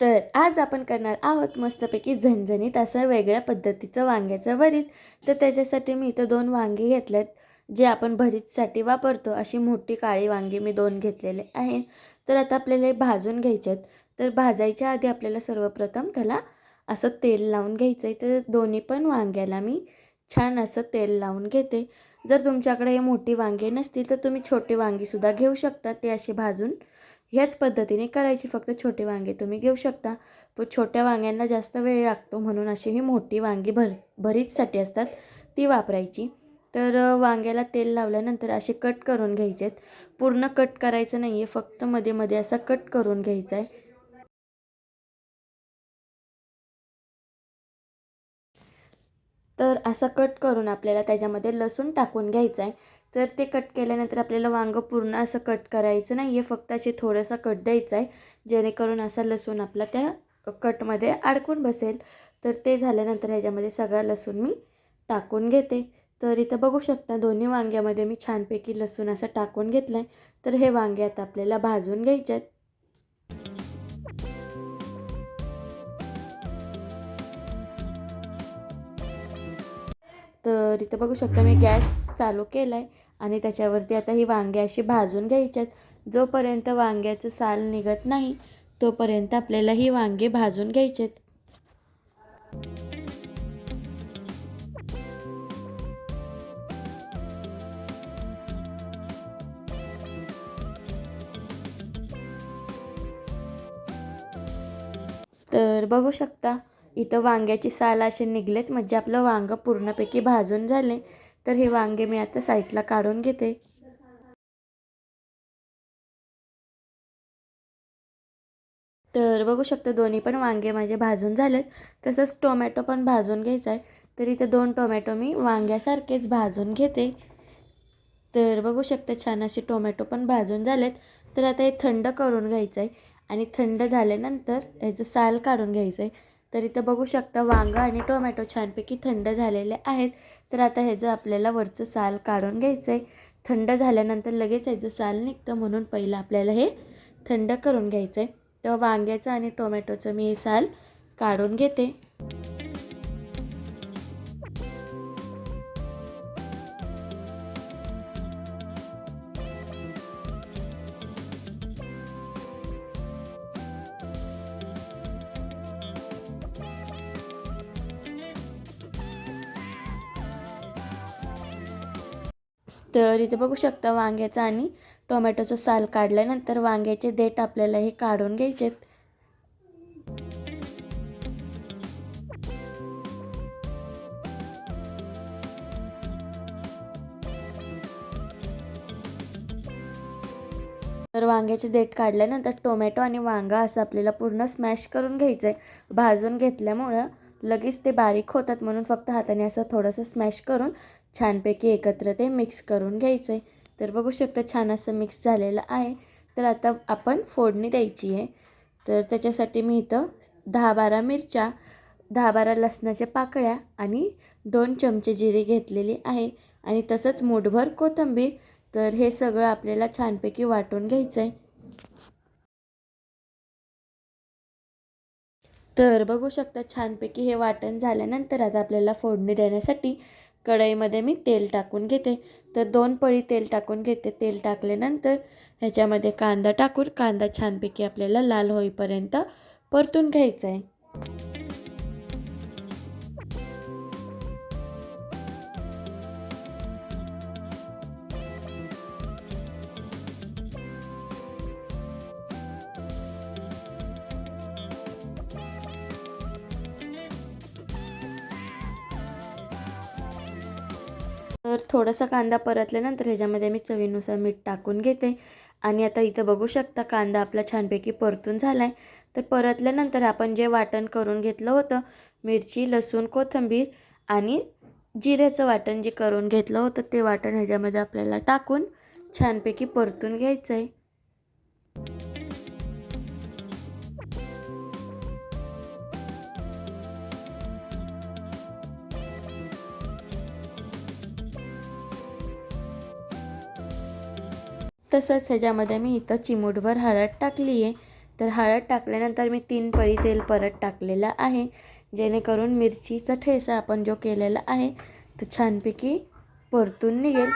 तर आज आपण करणार आहोत मस्तपैकी झणझणीत असं वेगळ्या पद्धतीचं वांग्याचं भरीत. तर त्याच्यासाठी मी इथं दोन वांगी घेतल्यात जे आपण भरीतसाठी वापरतो. अशी मोठी काळी वांगी मी दोन घेतलेले आहेत. तर आता आपल्याला हे भाजून घ्यायचे आहेत. तर भाजायच्या आधी आपल्याला सर्वप्रथम त्याला असं तेल लावून घ्यायचं आहे तर दोन्ही पण वांग्याला मी छान असं तेल लावून घेते. जर तुमच्याकडे हे मोठी वांगे नसतील तर तुम्ही छोटी वांगीसुद्धा घेऊ शकता. ते असे भाजून ह्याच पद्धतीने करायची फक्त छोटे वांगे. तुम्ही घेऊ शकता. पण छोट्या वांग्यांना जास्त वेळ लागतो म्हणून अशी ही मोठी वांगी भर भरीतसाठी असतात ती वापरायची. तर वांग्याला तेल लावल्यानंतर असे कट करून घ्यायचे आहेत पूर्ण कट करायचं नाही आहे फक्त मध्ये मध्ये असा कट करून घ्यायचा आहे तर असा कट करून आपल्याला त्याच्यामध्ये लसूण टाकून घ्यायचा आहे तर ते कट केल्यानंतर आपल्याला वांगं पूर्ण असं कट करायचं नाही आहे फक्त असे थोडंसं कट द्यायचं आहे जेणेकरून असा लसूण आपला त्या कटमध्ये अडकून बसेल. तर ते झाल्यानंतर ह्याच्यामध्ये सगळा लसूण मी टाकून घेते. तर इथं बघू शकता दोन्ही वांग्यामध्ये मी छानपैकी लसूण असं टाकून घेतलं आहे तर हे वांगे आता आपल्याला भाजून घ्यायचे आहेत. तर इथं बघू शकता मी गॅस चालू केला आहे आणि त्याच्यावरती आता ही वांगे अशी भाजून घ्यायच्यात आहेत. जोपर्यंत वांग्याचं साल निघत नाही तोपर्यंत आपल्याला ही वांगे भाजून घ्यायचे आहेत. तर बघू शकता इथं वांग्याची साल असे निघलेत म्हणजे आपलं वांगं पूर्णपैकी भाजून झाले तर हे वांगे मी आता साईडला काढून घेते. तर बघू शकता दोन्ही पण वांगे माझे भाजून झालेत. तसंच टोमॅटो पण भाजून घ्यायचा आहे तर इथं दोन टोमॅटो मी वांग्यासारखेच भाजून घेते. तर बघू शकता छान असे टोमॅटो पण भाजून झालेत. तर आता हे थंड करून घ्यायचं आहे आणि थंड झाल्यानंतर ह्याचं साल काढून घ्यायचं आहे. तर इथं बघू शकता वांगा आणि टोमॅटो छानपैकी थंड झालेले आहेत. तर आता ह्याचं आपल्याला वरचं साल काढून घ्यायचं आहे थंड झाल्यानंतर लगेच ह्याचं साल निघतं म्हणून पहिलं आपल्याला हे थंड करून घ्यायचं आहे तेव्हा वांग्याचं आणि टोमॅटोचं मी हे साल काढून घेते. तर इथे बघू शकता वांग्याचा आणि टोमॅटोचं साल काढल्यानंतर वांग्याचे देठ आपल्याला हे काढून घ्यायचेत. तर वांग्याचे देठ काढल्यानंतर टोमॅटो आणि वांगा असं आपल्याला पूर्ण स्मॅश करून घ्यायचं आहे भाजून घेतल्यामुळं लगेच ते बारीक होतात म्हणून फक्त हाताने असं थोडंसं स्मॅश करून छानपैकी एकत्र ते मिक्स करून घ्यायचं आहे तर बघू शकता छान असं मिक्स झालेलं आहे. तर आता आपण फोडणी द्यायची आहे. तर त्याच्यासाठी मी इथं दहा बारा मिरच्या दहा बारा लसणाच्या पाकळ्या आणि दोन चमचे जिरे घेतलेली आहे. आणि तसंच मूठभर कोथिंबीर. तर हे सगळं आपल्याला छानपैकी वाटून घ्यायचं आहे तर बघू शकता छानपैकी हे वाटण झाल्यानंतर आता आपल्याला फोडणी देण्यासाठी कढईमध्ये मी तेल टाकून घेते. तर दोन पळी तेल टाकून घेते. तेल टाकल्यानंतर ह्याच्यामध्ये कांदा टाकून कांदा छानपैकी आपल्याला लाल होईपर्यंत परतून घ्यायचा आहे तर थोडासा कांदा परतल्यानंतर ह्याच्यामध्ये मी चवीनुसार मीठ टाकून घेते. आणि आता इथं बघू शकता कांदा आपला छानपैकी परतून झाला आहे तर परतल्यानंतर आपण जे वाटण करून घेतलं होतं मिरची लसूण कोथिंबीर आणि जिऱ्याचं वाटण जे करून घेतलं होतं ते वाटण ह्याच्यामध्ये आपल्याला टाकून छानपैकी परतून घ्यायचं आहे तसंच ह्याच्यामध्ये मी इथं चिमूटभर हळद टाकली आहे. तर हळद टाकल्यानंतर मी तीन पळी तेल परत टाकलेलं आहे. जेणेकरून मिरचीचा ठेसा आपण जो केलेला आहे तो छानपैकी परतून निघेल.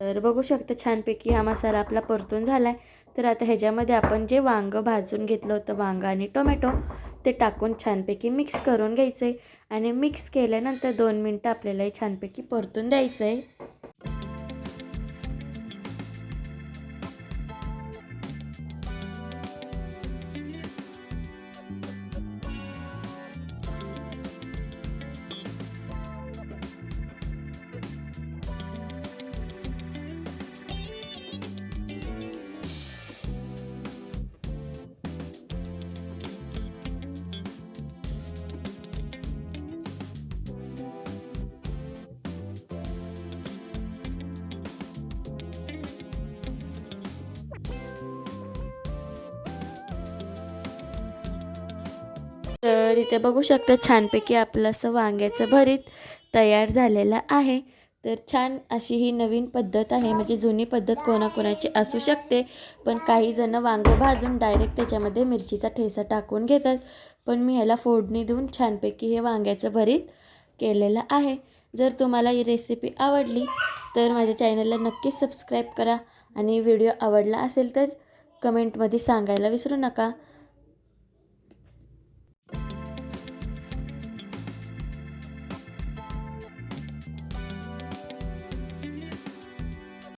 तर बघू शकता छानपैकी हा मसाला आपला परतून झाला आहे तर आता ह्याच्यामध्ये आपण जे वांगं भाजून घेतलं होतं वांगं आणि टोमॅटो ते टाकून छानपैकी मिक्स करून घ्यायचं आहे आणि मिक्स केल्यानंतर दोन मिनटं आपल्याला हे छानपैकी परतून द्यायचं आहे तर इथे बघू शकता छानपैकी आपलं असं वांग्याचं भरीत तयार झालेलं आहे. तर छान अशी ही नवीन पद्धत आहे. म्हणजे जुनी पद्धत कोणाकोणाची असू शकते पण काही जण वांगं भाजून डायरेक्ट त्याच्यामध्ये मिरचीचा ठेसा टाकून घेतात. पण मी ह्याला फोडणी देऊन छानपैकी हे वांग्याचं भरीत केलेलं आहे. जर तुम्हाला ही रेसिपी आवडली तर माझ्या चॅनलला नक्कीच सबस्क्राईब करा. आणि व्हिडिओ आवडला असेल तर कमेंटमध्ये सांगायला विसरू नका.